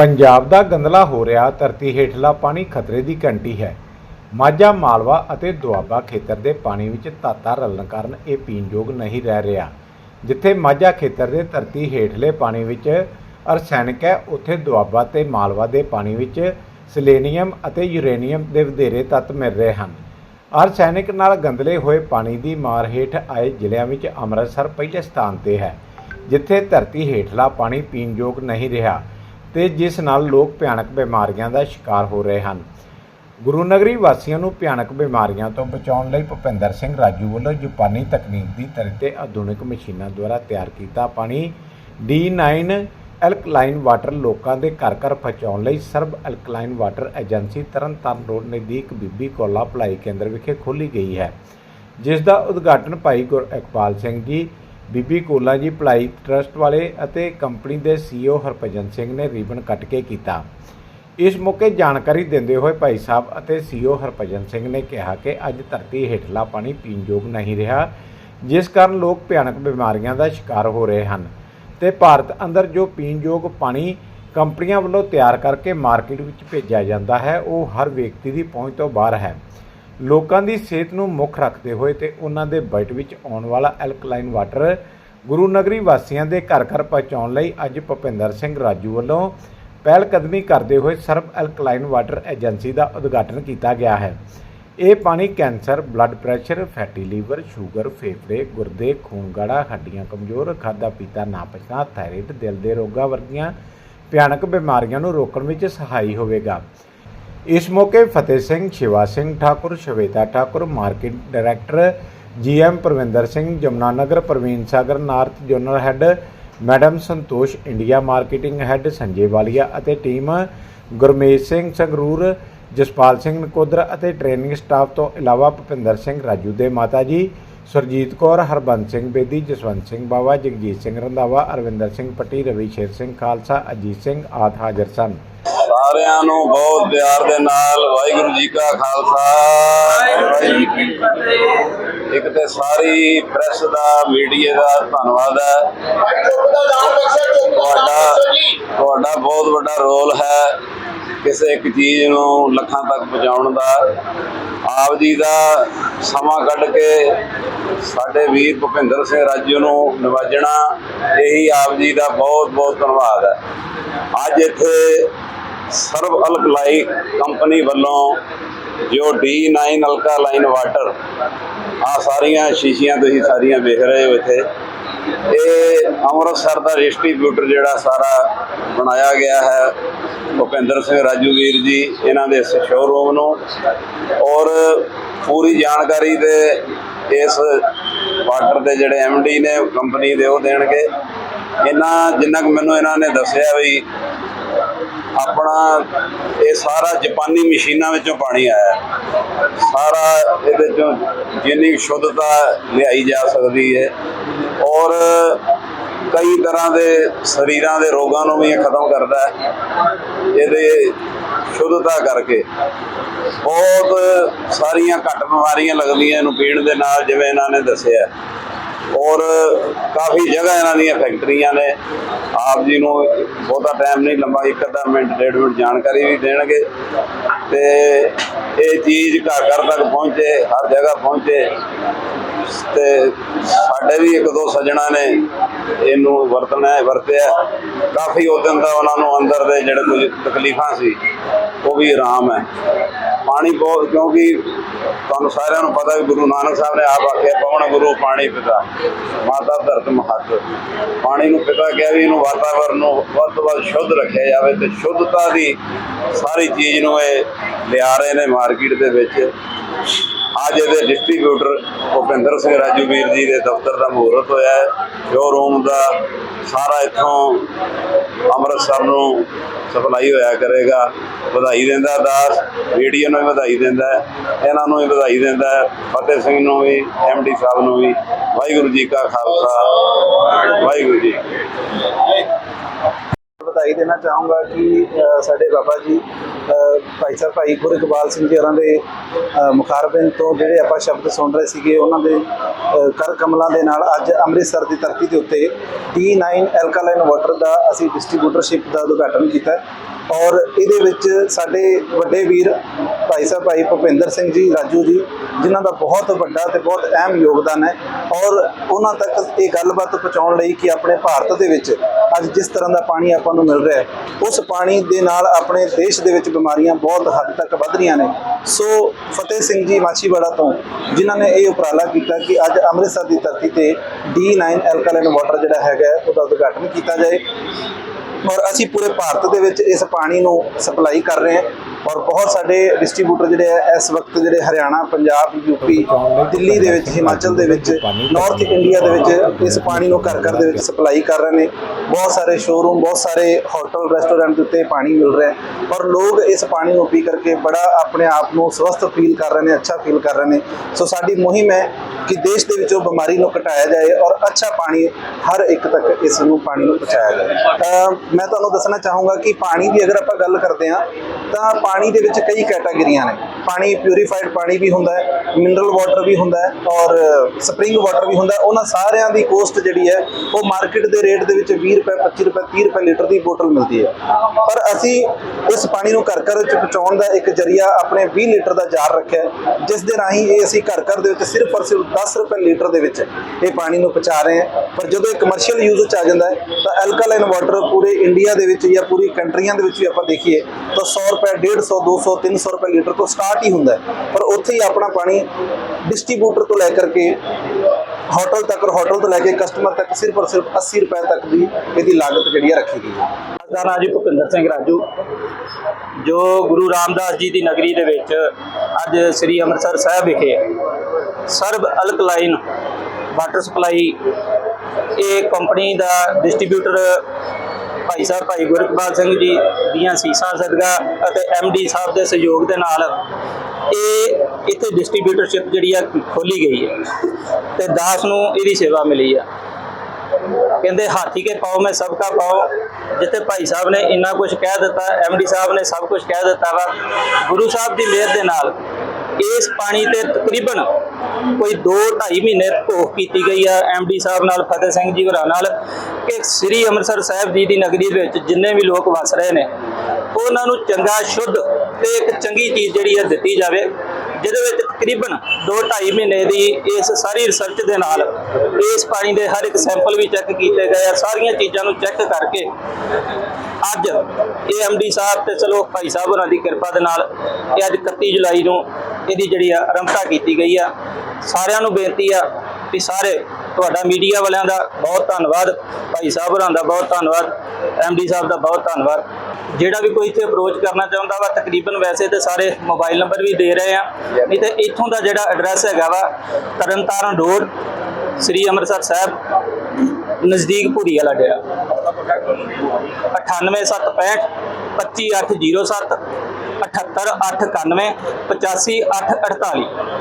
ਪੰਜਾਬ ਦਾ ਗੰਦਲਾ ਹੋ ਰਿਹਾ, ਧਰਤੀ ਹੇਠਲਾ ਪਾਣੀ ਖਤਰੇ ਦੀ ਘੰਟੀ ਹੈ। ਮਾਝਾ, ਮਾਲਵਾ ਅਤੇ ਦੁਆਬਾ ਖੇਤਰ ਦੇ ਪਾਣੀ ਵਿੱਚ ਧਾਤਾਂ ਰਲਣ ਕਾਰਨ ਇਹ ਪੀਣਯੋਗ ਨਹੀਂ ਰਹਿ ਰਿਹਾ। ਜਿੱਥੇ ਮਾਝਾ ਖੇਤਰ ਦੇ ਧਰਤੀ ਹੇਠਲੇ ਪਾਣੀ ਵਿੱਚ ਅਰਸੈਨਿਕ ਹੈ, ਉੱਥੇ ਦੁਆਬਾ ਤੇ ਮਾਲਵਾ ਦੇ ਪਾਣੀ ਵਿੱਚ ਸਿਲੇਨੀਅਮ ਅਤੇ ਯੂਰੇਨੀਅਮ ਦੇ ਵਧੇਰੇ ਤੱਤ ਮਿਲ ਰਹੇ ਹਨ। ਅਰਸੈਨਿਕ ਨਾਲ ਗੰਦਲੇ ਹੋਏ ਪਾਣੀ ਦੀ ਮਾਰ ਹੇਠ ਆਏ ਜ਼ਿਲ੍ਹਿਆਂ ਵਿੱਚ ਅੰਮ੍ਰਿਤਸਰ ਪਹਿਲੇ ਸਥਾਨ ਤੇ ਹੈ, ਜਿੱਥੇ ਧਰਤੀ ਹੇਠਲਾ ਪਾਣੀ ਪੀਣਯੋਗ ਨਹੀਂ ਰਿਹਾ। ਤੇ ਜਿਸ ਨਾਲ ਲੋਕ ਭਿਆਨਕ ਬਿਮਾਰੀਆਂ ਦਾ ਸ਼ਿਕਾਰ ਹੋ ਰਹੇ ਹਨ। ਗੁਰੂ ਨਗਰੀ ਵਾਸੀਆਂ ਨੂੰ ਭਿਆਨਕ ਬਿਮਾਰੀਆਂ ਤੋਂ ਬਚਾਉਣ ਲਈ ਭੁਪਿੰਦਰ ਸਿੰਘ ਰਾਜੂ ਵੱਲੋਂ ਜਾਪਾਨੀ ਤਕਨੀਕ ਦੀ ਤਰ੍ਹਾਂ ਤੇ ਆਧੁਨਿਕ ਮਸ਼ੀਨਾਂ ਦੁਆਰਾ ਤਿਆਰ ਕੀਤਾ ਪਾਣੀ D9 ਅਲਕਲਾਈਨ ਵਾਟਰ ਲੋਕਾਂ ਦੇ ਘਰ ਘਰ ਪਹੁੰਚਾਉਣ ਲਈ Sarab alkaline water agency Tarn Taran road ਨਜ਼ਦੀਕ ਬੀਬੀ ਕੋਲਾ ਭਲਾਈ ਕੇਂਦਰ ਵਿਖੇ ਖੋਲ੍ਹੀ ਗਈ ਹੈ। ਜਿਸ ਦਾ ਉਦਘਾਟਨ ਭਾਈ ਗੁਰ ਇਕਬਾਲ ਸਿੰਘ ਜੀ ਬੀਬੀ ਕੋਲਾ ਜੀ ਭਲਾਈ ਟਰਸਟ ਵਾਲੇ ਅਤੇ ਕੰਪਨੀ ਦੇ ਸੀਈਓ ਹਰਭਜਨ ਸਿੰਘ ਨੇ ਰਿਬਨ ਕੱਟ ਕੇ ਕੀਤਾ। ਇਸ ਮੌਕੇ ਜਾਣਕਾਰੀ ਦਿੰਦੇ ਹੋਏ ਭਾਈ ਸਾਹਿਬ ਅਤੇ ਸੀਈਓ ਹਰਭਜਨ ਸਿੰਘ ਨੇ ਕਿਹਾ ਕਿ ਅੱਜ ਧਰਤੀ ਹੇਠਲਾ ਪਾਣੀ ਪੀਣਯੋਗ ਨਹੀਂ ਰਿਹਾ, ਜਿਸ ਕਾਰਨ ਲੋਕ ਭਿਆਨਕ ਬਿਮਾਰੀਆਂ ਦਾ ਸ਼ਿਕਾਰ ਹੋ ਰਹੇ ਹਨ ਤੇ ਭਾਰਤ ਅੰਦਰ ਜੋ ਪੀਣਯੋਗ ਪਾਣੀ ਕੰਪਨੀਆਂ ਵੱਲੋਂ ਤਿਆਰ ਕਰਕੇ ਮਾਰਕੀਟ ਵਿੱਚ ਭੇਜਿਆ ਜਾਂਦਾ ਹੈ, ਉਹ ਹਰ ਵਿਅਕਤੀ ਦੀ ਪਹੁੰਚ ਤੋਂ ਬਾਹਰ ਹੈ। ਲੋਕਾਂ ਦੀ ਸਿਹਤ ਨੂੰ ਮੁੱਖ ਰੱਖਦੇ ਹੋਏ ਤੇ ਉਹਨਾਂ ਦੇ ਬਜਟ ਵਿੱਚ ਆਉਣ ਵਾਲਾ ਐਲਕਲਾਈਨ ਵਾਟਰ ਗੁਰੂ ਨਗਰੀ ਵਾਸੀਆਂ ਦੇ ਘਰ ਘਰ ਪਹੁੰਚਾਉਣ ਲਈ ਅੱਜ ਭੁਪਿੰਦਰ ਸਿੰਘ ਰਾਜੂ ਵੱਲੋਂ ਪਹਿਲ ਕਦਮੀ ਕਰਦੇ ਹੋਏ ਸਰਬ ਐਲਕਲਾਈਨ ਵਾਟਰ ਏਜੰਸੀ ਦਾ ਉਦਘਾਟਨ ਕੀਤਾ ਗਿਆ ਹੈ। ਇਹ ਪਾਣੀ cancer blood pressure fatty liver sugar ਫੇਫੜੇ, ਗੁਰਦੇ ਖੂਨ ਗਾੜਾ ਹੱਡੀਆਂ ਕਮਜ਼ੋਰ ਖਾਦਾ ਪੀਤਾ ਨਾ ਪਚਣਾ ਥਾਇਰਾਇਡ ਦਿਲ ਦੇ ਰੋਗਾਂ ਵਰਗੀਆਂ ਭਿਆਨਕ ਬਿਮਾਰੀਆਂ ਨੂੰ ਰੋਕਣ ਵਿੱਚ ਸਹਾਈ ਹੋਵੇਗਾ। ਇਸ ਮੌਕੇ Fateh Singh, Shiva Singh Thakur, Shweta Thakur, market director GM Parvinder Singh Jamnanagar Praveen Sagar, north general head madam Santosh, India marketing head Sanjay Walia ਅਤੇ ਟੀਮ ਗੁਰਮੇਜ ਸਿੰਘ, ਸੰਗਰੂਰ ਜਸਪਾਲ ਸਿੰਘ ਨਕੋਦਰ ਅਤੇ ਟ੍ਰੇਨਿੰਗ ਸਟਾਫ ਤੋਂ ਇਲਾਵਾ ਭੁਪਿੰਦਰ ਸਿੰਘ ਰਾਜੂ ਦੇ ਮਾਤਾ ਜੀ, ਸੁਰਜੀਤ ਕੌਰ, ਹਰਬੰਸ ਸਿੰਘ ਬੇਦੀ, ਜਸਵੰਤ ਸਿੰਘ ਬਾਵਾ, ਜਗਜੀਤ ਸਿੰਘ ਰੰਧਾਵਾ, ਅਰਵਿੰਦਰ ਸਿੰਘ ਪੱਟੀ, ਰਵੀ ਸ਼ੇਰ ਸਿੰਘ ਖਾਲਸਾ, ਅਜੀਤ ਸਿੰਘ ਆਦਿ ਹਾਜ਼ਰ ਸਨ। ਸਾਰਿਆਂ ਨੂੰ ਬਹੁਤ ਪਿਆਰ ਦੇ ਨਾਲ ਵਾਹਿਗੁਰੂ ਜੀ ਕਾ ਖਾਲਸਾ, ਵਾਹਿਗੁਰੂ ਜੀ ਇੱਕ ਤੇ ਸਾਰੀ ਪ੍ਰੈਸ ਦਾ, ਮੀਡੀਆ ਦਾ ਧੰਨਵਾਦ ਹੈ। ਤੁਹਾਡਾ ਤੁਹਾਡਾ ਬਹੁਤ ਵੱਡਾ ਰੋਲ ਹੈ ਕਿਸੇ ਇੱਕ ਚੀਜ਼ ਨੂੰ ਲੱਖਾਂ ਤੱਕ ਪਹੁੰਚਾਉਣ ਦਾ। ਆਪ ਜੀ ਦਾ ਸਮਾਂ ਕੱਢ ਕੇ ਸਾਡੇ ਵੀਰ ਭੁਪਿੰਦਰ ਸਿੰਘ ਰਾਜੂ ਨੂੰ ਨਿਵਾਜਣਾ, ਇਹੀ ਆਪ ਜੀ ਦਾ ਬਹੁਤ ਬਹੁਤ ਧੰਨਵਾਦ ਹੈ। ਅੱਜ ਇੱਥੇ ਸਰਵ ਅਲਕਲਾਈ ਕੰਪਨੀ ਵੱਲੋਂ ਜੋ D9 ਅਲਕਾ ਲਾਈਨ ਵਾਟਰ ਆ ਸਾਰੀਆਂ ਸ਼ੀਸ਼ੀਆਂ ਤੁਸੀਂ ਸਾਰੀਆਂ ਵੇਖ ਰਹੇ ਹੋ ਇੱਥੇ। ਇਹ ਅੰਮ੍ਰਿਤਸਰ ਦਾ ਡਿਸਟ੍ਰੀਬਿਊਟਰ ਜਿਹੜਾ ਸਾਰਾ ਬਣਾਇਆ ਗਿਆ ਹੈ, ਭੁਪਿੰਦਰ ਸਿੰਘ ਰਾਜੂਗੀਰ ਜੀ, ਇਹਨਾਂ ਦੇ ਇਸ ਸ਼ੋਰੂਮ ਨੂੰ। ਔਰ ਪੂਰੀ ਜਾਣਕਾਰੀ ਦੇ ਇਸ ਵਾਟਰ ਦੇ ਜਿਹੜੇ ਡੀ ਨੇ ਕੰਪਨੀ ਦੇ ਉਹ ਦੇਣਗੇ। ਇਹਨਾਂ, ਜਿੰਨਾ ਕੁ ਮੈਨੂੰ ਇਹਨਾਂ ਨੇ ਦੱਸਿਆ ਵੀ ਆਪਣਾ ਇਹ ਸਾਰਾ ਜਾਪਾਨੀ ਮਸ਼ੀਨਾਂ ਵਿੱਚੋਂ ਪਾਣੀ ਆਇਆ। ਸਾਰਾ ਇਹਦੇ ਚੋਂ ਜਿੰਨੀ ਸ਼ੁੱਧਤਾ ਲਿਆਈ ਜਾ ਸਕਦੀ ਹੈ ਔਰ ਕਈ ਤਰ੍ਹਾਂ ਦੇ ਸਰੀਰਾਂ ਦੇ ਰੋਗਾਂ ਨੂੰ ਵੀ ਇਹ ਖਤਮ ਕਰਦਾ ਹੈ ਇਹਦੇ ਸ਼ੁੱਧਤਾ ਕਰਕੇ। ਬਹੁਤ ਸਾਰੀਆਂ ਘੱਟ ਬਿਮਾਰੀਆਂ ਲੱਗਦੀਆਂ ਇਹਨੂੰ ਪੀਣ ਦੇ ਨਾਲ, ਜਿਵੇਂ ਇਹਨਾਂ ਨੇ ਦੱਸਿਆ। ਔਰ ਕਾਫੀ ਜਗ੍ਹਾ ਇਹਨਾਂ ਦੀਆਂ ਫੈਕਟਰੀਆਂ ਨੇ। ਆਪ ਜੀ ਨੂੰ ਬਹੁਤਾ ਟਾਈਮ ਨਹੀਂ, ਲੰਬਾ ਇੱਕ ਅੱਧਾ ਮਿੰਟ, ਡੇਢ ਮਿੰਟ ਜਾਣਕਾਰੀ ਵੀ ਦੇਣਗੇ। ਤੇ ਇਹ ਚੀਜ਼ ਘਰ ਘਰ ਤੱਕ ਪਹੁੰਚੇ, ਹਰ ਜਗ੍ਹਾ ਪਹੁੰਚੇ। ਤੇ ਸਾਡੇ ਵੀ ਇੱਕ ਦੋ ਸੱਜਣਾ ਨੇ ਇਹਨੂੰ ਵਰਤਣਾ ਵਰਤਿਆ ਕਾਫੀ ਉਦੋਂ ਦਾ ਉਹਨਾਂ ਨੂੰ ਅੰਦਰ ਦੇ ਜਿਹੜੇ ਕੁਝ ਤਕਲੀਫਾਂ ਸੀ, ਉਹ ਵੀ ਆਰਾਮ ਹੈ। ਪਾਣੀ ਬਹੁਤ, ਕਿਉਂਕਿ ਤੁਹਾਨੂੰ ਸਾਰਿਆਂ ਨੂੰ ਪਤਾ ਵੀ ਗੁਰੂ ਨਾਨਕ ਸਾਹਿਬ ਨੇ ਆਪ ਆਖਿਆ ਪਵਨ ਗੁਰੂ? ਪਾਣੀ ਪਿਤਾ। ਮਾਤਾ ਧਰਤ ਮਹੱਤ। ਪਾਣੀ ਨੂੰ ਪਿਤਾ ਕਿਹਾ ਵੀ ਇਹਨੂੰ ਵਾਤਾਵਰਨ ਨੂੰ ਵੱਧ ਤੋਂ ਵੱਧ ਸ਼ੁੱਧ ਰੱਖਿਆ ਜਾਵੇ ਤੇ ਸ਼ੁੱਧਤਾ ਦੀ ਸਾਰੀ ਚੀਜ਼ ਨੂੰ ਇਹ ਲਿਆ ਰਹੇ ਨੇ ਮਾਰਕੀਟ ਦੇ ਵਿੱਚ। ਅੱਜ ਇਹਦੇ ਡਿਸਟ੍ਰੀਬਿਊਟਰ ਭੁਪਿੰਦਰ ਸਿੰਘ ਰਾਜੂ ਵੀਰ ਜੀ ਦੇ ਦਫ਼ਤਰ ਦਾ ਮਹੂਰਤ ਹੋਇਆ ਹੈ। ਸ਼ੋਰੂਮ ਦਾ ਸਾਰਾ ਇੱਥੋਂ ਅੰਮ੍ਰਿਤਸਰ ਨੂੰ ਸਪਲਾਈ ਹੋਇਆ ਕਰੇਗਾ। ਵਧਾਈ ਦਿੰਦਾ ਦਾਸ ਵੀਡੀਓ ਨੂੰ ਵੀ ਵਧਾਈ ਦਿੰਦਾ ਇਹਨਾਂ ਨੂੰ ਵੀ ਵਧਾਈ ਦਿੰਦਾ ਫਤਿਹ ਸਿੰਘ ਨੂੰ ਵੀ ਡੀ ਸਾਹਿਬ ਨੂੰ ਵੀ ਵਾਹਿਗੁਰੂ ਜੀ ਕਾ ਖਾਲਸਾ ਵਾਹਿਗੁਰੂ ਜੀ ਵਧਾਈ ਦੇਣਾ ਚਾਹੂੰਗਾ ਕਿ ਸਾਡੇ ਬਾਬਾ ਜੀ ਭਾਈ ਸਾਹਿਬ ਭਾਈ ਗੁਰ ਇਕਬਾਲ ਸਿੰਘ ਜੀ ਹੋਰਾਂ ਦੇ ਅ, ਤੋਂ ਜਿਹੜੇ ਆਪਾਂ ਸ਼ਬਦ ਸੁਣ ਰਹੇ ਸੀਗੇ ਉਹਨਾਂ ਦੇ ਕਰ ਕਮਲਾਂ ਦੇ ਨਾਲ ਅੱਜ ਅੰਮ੍ਰਿਤਸਰ ਦੀ ਧਰਤੀ ਦੇ ਉੱਤੇ D9 ਐਲਕਾਲਾਈਨ ਵਾਟਰ ਦਾ ਅਸੀਂ ਡਿਸਟ੍ਰੀਬਿਊਟਰਸ਼ਿਪ ਦਾ ਉਦਘਾਟਨ ਕੀਤਾ ਔਰ ਇਹਦੇ ਵਿੱਚ ਸਾਡੇ ਵੱਡੇ ਵੀਰ ਭਾਈ ਸਾਹਿਬ, ਭਾਈ ਭੁਪਿੰਦਰ ਸਿੰਘ ਜੀ, ਰਾਜੂ ਜੀ, ਜਿਨ੍ਹਾਂ ਦਾ ਬਹੁਤ ਵੱਡਾ ਤੇ ਬਹੁਤ ਅਹਿਮ ਯੋਗਦਾਨ ਹੈ ਔਰ ਉਹਨਾਂ ਤੱਕ ਇਹ ਗੱਲਬਾਤ ਪਹੁੰਚਾਉਣ ਲਈ ਕਿ ਆਪਣੇ ਭਾਰਤ ਦੇ ਵਿੱਚ ਅੱਜ ਜਿਸ ਤਰ੍ਹਾਂ ਦਾ ਪਾਣੀ ਆਪਾਂ ਨੂੰ ਮਿਲ ਰਿਹਾ ਹੈ, ਉਸ ਪਾਣੀ ਦੇ ਨਾਲ ਆਪਣੇ ਦੇਸ਼ ਦੇ ਵਿੱਚ ਬਿਮਾਰੀਆਂ ਬਹੁਤ ਹੱਦ ਤੱਕ ਵੱਧ ਰਹੀਆਂ ਨੇ। ਸੋ ਫਤਿਹ ਸਿੰਘ ਜੀ ਮਾਛੀਵਾੜਾ ਤੋਂ, ਜਿਨ੍ਹਾਂ ਨੇ ਇਹ ਉਪਰਾਲਾ ਕੀਤਾ ਕਿ ਅੱਜ ਅੰਮ੍ਰਿਤਸਰ ਦੀ ਧਰਤੀ ਤੇ D9 ਐਲਕਲਾਈਨ ਵਾਟਰ ਜਿਹੜਾ ਹੈਗਾ ਉਹਦਾ ਉਦਘਾਟਨ ਕੀਤਾ ਜਾਏ। ਔਰ ਅਸੀਂ ਪੂਰੇ ਭਾਰਤ ਦੇ ਵਿੱਚ ਇਸ ਪਾਣੀ ਨੂੰ ਸਪਲਾਈ ਕਰ ਰਹੇ ਹਾਂ। ਔਰ ਬਹੁਤ ਸਾਡੇ ਡਿਸਟ੍ਰੀਬਿਊਟਰ ਜਿਹੜੇ ਆ, ਇਸ ਵਕਤ ਜਿਹੜੇ ਹਰਿਆਣਾ, ਪੰਜਾਬ ਯੂਪੀ ਦਿੱਲੀ ਦੇ ਵਿੱਚ, ਹਿਮਾਚਲ ਦੇ ਵਿੱਚ ਨਾਰਥ ਇੰਡੀਆ ਦੇ ਵਿੱਚ ਇਸ ਪਾਣੀ ਨੂੰ ਘਰ ਘਰ ਦੇ ਵਿੱਚ ਸਪਲਾਈ ਕਰ ਰਹੇ ਨੇ। ਬਹੁਤ ਸਾਰੇ ਸ਼ੋਰੂਮ ਬਹੁਤ ਸਾਰੇ ਹੋਟਲ ਰੈਸਟੋਰੈਂਟ ਦੇ ਉੱਤੇ ਪਾਣੀ ਮਿਲ ਰਿਹਾ ਹੈ। ਔਰ ਲੋਕ ਇਸ ਪਾਣੀ ਨੂੰ ਪੀ ਕਰਕੇ ਬੜਾ ਆਪਣੇ ਆਪ ਨੂੰ ਸਵਸਥ ਫੀਲ ਕਰ ਰਹੇ ਨੇ, ਅੱਛਾ ਫੀਲ ਕਰ ਰਹੇ ਨੇ। ਸੋ ਸਾਡੀ ਮੁਹਿੰਮ ਹੈ ਕਿ ਦੇਸ਼ ਦੇ ਵਿੱਚੋਂ ਬਿਮਾਰੀ ਨੂੰ ਘਟਾਇਆ ਜਾਏ ਔਰ ਅੱਛਾ ਪਾਣੀ ਹਰ ਇੱਕ ਤੱਕ ਇਸ ਨੂੰ ਪਾਣੀ ਨੂੰ ਪਹੁੰਚਾਇਆ ਜਾਏ। ਮੈਂ ਤੁਹਾਨੂੰ ਦੱਸਣਾ ਚਾਹੂੰਗਾ ਕਿ ਪਾਣੀ ਦੀ ਅਗਰ ਆਪਾਂ ਗੱਲ ਕਰਦੇ ਹਾਂ, ਤਾਂ ਪਾਣੀ ਦੇ ਵਿੱਚ ਕਈ ਕੈਟਾਗਰੀਆਂ ਨੇ। ਪਾਣੀ ਪਿਊਰੀਫਾਈਡ ਪਾਣੀ ਵੀ ਹੁੰਦਾ ਹੈ ਮਿਨਰਲ ਵਾਟਰ ਵੀ ਹੁੰਦਾ ਹੈ ਔਰ ਸਪ੍ਰਿੰਗ ਵਾਟਰ ਵੀ ਹੁੰਦਾ ਹੈ। ਉਹਨਾਂ ਸਾਰਿਆਂ ਦੀ ਕੋਸਟ ਜਿਹੜੀ ਹੈ, ਉਹ ਮਾਰਕੀਟ ਦੇ ਰੇਟ ਦੇ ਵਿੱਚ 20 ਰੁਪਏ 25 ਰੁਪਏ 30 ਰੁਪਏ ਲੀਟਰ ਦੀ ਬੋਤਲ ਮਿਲਦੀ ਹੈ। ਪਰ ਅਸੀਂ ਇਸ ਪਾਣੀ ਨੂੰ ਘਰ ਘਰ ਵਿੱਚ ਪਹੁੰਚਾਉਣ ਦਾ ਇੱਕ ਜਰੀਆ ਆਪਣੇ 20 ਲੀਟਰ ਦਾ ਜਾਰ ਰੱਖਿਆ ਜਿਸ ਦੇ ਰਾਹੀਂ ਇਹ ਅਸੀਂ ਘਰ ਘਰ ਦੇ ਵਿੱਚ ਸਿਰਫ ਔਰ ਸਿਰਫ 10 ਰੁਪਏ ਲੀਟਰ ਦੇ ਵਿੱਚ ਇਹ ਪਾਣੀ ਨੂੰ ਪਹੁੰਚਾ ਰਹੇ ਹਾਂ। ਪਰ ਜਦੋਂ ਇਹ ਕਮਰਸ਼ੀਅਲ ਯੂਜ਼ 'ਚ ਆ ਜਾਂਦਾ ਹੈ, ਤਾਂ ਐਲਕਾਲਾਈਨ ਵਾਟਰ ਪੂਰੇ ਇੰਡੀਆ ਦੇ ਵਿੱਚ ਜਾਂ ਪੂਰੀ ਕੰਟਰੀਆਂ ਦੇ ਵਿੱਚ ਵੀ ਆਪਾਂ ਦੇਖੀਏ, ਤਾਂ 100 ਰੁਪਏ 150 200 300 ਰੁਪਏ ਲੀਟਰ ਤੋਂ ਸਟਾਰਟ ਹੀ ਹੁੰਦਾ ਪਰ ਉੱਥੇ ਹੀ ਆਪਣਾ ਪਾਣੀ ਡਿਸਟ੍ਰੀਬਿਊਟਰ ਤੋਂ ਲੈ ਕਰਕੇ ਹੋਟਲ ਤੱਕ ਹੋਟਲ ਤੋਂ ਲੈ ਕੇ ਕਸਟਮਰ ਤੱਕ ਸਿਰਫ ਔਰ ਸਿਰਫ 80 ਰੁਪਏ ਤੱਕ ਦੀ ਇਹਦੀ ਲਾਗਤ ਜਿਹੜੀ ਹੈ ਰੱਖੀ ਗਈ ਹੈ। ਦਾ ਨਾਂ ਜੀ ਭੁਪਿੰਦਰ ਸਿੰਘ ਰਾਜੂ, ਜੋ ਗੁਰੂ ਰਾਮਦਾਸ ਜੀ ਦੀ ਨਗਰੀ ਦੇ ਵਿੱਚ ਅੱਜ ਸ੍ਰੀ ਅੰਮ੍ਰਿਤਸਰ ਸਾਹਿਬ ਵਿਖੇ ਸਰਬ ਅਲਕਲਾਈਨ ਵਾਟਰ ਸਪਲਾਈ, ਇਹ ਕੰਪਨੀ ਦਾ ਡਿਸਟ੍ਰੀਬਿਊਟਰ ਭਾਈ ਸਾਹਿਬ, ਭਾਈ ਗੁਰਪਾਲ ਸਿੰਘ ਜੀ ਦੀਆਂ ਸੀਸਾਂ ਸਦਕਾ ਅਤੇ ਡੀ ਸਾਹਿਬ ਦੇ ਸਹਿਯੋਗ ਦੇ ਨਾਲ ਇਹ ਇੱਥੇ ਡਿਸਟ੍ਰੀਬਿਊਟਰਸ਼ਿਪ ਜਿਹੜੀ ਆ ਖੋਲੀ ਗਈ ਹੈ ਤੇ ਦਾਸ ਨੂੰ ਇਹਦੀ ਸੇਵਾ ਮਿਲੀ ਆ। ਕਹਿੰਦੇ ਹਾਥੀ ਕੇ ਪਾਓ, ਮੈਂ ਸਭ ਕਾ ਪਾਓ। ਜਿੱਥੇ ਭਾਈ ਸਾਹਿਬ ਨੇ ਇੰਨਾ ਕੁਝ ਕਹਿ ਦਿੱਤਾ ਐਮਡੀ ਸਾਹਿਬ ਨੇ ਸਭ ਕੁਝ ਕਹਿ ਦਿੱਤਾ ਵਾ। ਗੁਰੂ ਸਾਹਿਬ ਦੀ ਮਿਹਰ ਦੇ ਨਾਲ ਇਸ ਪਾਣੀ ਤੇ ਤਕਰੀਬਨ ਕੋਈ 2.5 ਮਹੀਨੇ ਭੋਗ ਕੀਤੀ ਗਈ ਆ ਐਮਡੀ ਸਾਹਿਬ ਨਾਲ, ਫਤਿਹ ਸਿੰਘ ਜੀ ਹੋਰਾਂ ਨਾਲ, ਕਿ ਸ੍ਰੀ ਅੰਮ੍ਰਿਤਸਰ ਸਾਹਿਬ ਜੀ ਦੀ ਨਗਰੀ ਦੇ ਵਿੱਚ ਜਿੰਨੇ ਵੀ ਲੋਕ ਵਸ ਰਹੇ ਨੇ, ਉਹਨਾਂ ਨੂੰ ਚੰਗਾ, ਸ਼ੁੱਧ ਤੇ ਇੱਕ ਚੰਗੀ ਚੀਜ਼ ਜਿਹੜੀ ਹੈ ਦਿੱਤੀ ਜਾਵੇ, ਜਿਹਦੇ ਵਿੱਚ ਤਕਰੀਬਨ 2.5 ਮਹੀਨੇ ਦੀ ਇਸ ਸਾਰੀ ਰਿਸਰਚ ਦੇ ਨਾਲ, ਇਸ ਪਾਣੀ ਦੇ ਹਰ ਇੱਕ ਸੈਂਪਲ ਵੀ ਚੈੱਕ ਕੀਤੇ ਗਏ ਆ, ਸਾਰੀਆਂ ਚੀਜ਼ਾਂ ਨੂੰ ਚੈੱਕ ਕਰਕੇ, ਅੱਜ ਇਹ ਐਮਡੀ ਸਾਹਿਬ ਤੇ ਚਲੋ ਭਾਈ ਸਾਹਿਬ ਹੋਰਾਂ ਦੀ ਕਿਰਪਾ ਦੇ ਨਾਲ ਇਹ ਅੱਜ 31 ਜੁਲਾਈ ਨੂੰ ਇਹਦੀ ਜਿਹੜੀ ਆ ਆਰੰਭਤਾ ਕੀਤੀ ਗਈ ਆ। ਸਾਰਿਆਂ ਨੂੰ ਬੇਨਤੀ ਆ ਵੀ ਸਾਰੇ ਤੁਹਾਡਾ ਮੀਡੀਆ ਵਾਲਿਆਂ ਦਾ ਬਹੁਤ ਧੰਨਵਾਦ, ਭਾਈ ਸਾਹਿਬ ਹੋਰਾਂ ਦਾ ਬਹੁਤ ਧੰਨਵਾਦ ਐਮਡੀ ਸਾਹਿਬ ਦਾ ਬਹੁਤ ਧੰਨਵਾਦ। ਜਿਹੜਾ ਵੀ ਕੋਈ ਇੱਥੇ ਅਪਰੋਚ ਕਰਨਾ ਚਾਹੁੰਦਾ ਵਾ, ਤਕਰੀਬਨ ਵੈਸੇ ਤੇ ਸਾਰੇ ਮੋਬਾਈਲ ਨੰਬਰ ਵੀ ਦੇ ਰਹੇ ਆ। ਨਹੀਂ ਤੇ ਇੱਥੋਂ ਦਾ ਜਿਹੜਾ ਐਡਰੈਸ ਹੈਗਾ ਵਾ, ਤਰਨਤਾਰਨ ਰੋਡ, ਸ੍ਰੀ ਅੰਮ੍ਰਿਤਸਰ ਸਾਹਿਬ, ਨਜ਼ਦੀਕ ਭੂਰੀ ਵਾਲਾ ਡੇਰਾ। 98765 25807 78891 85848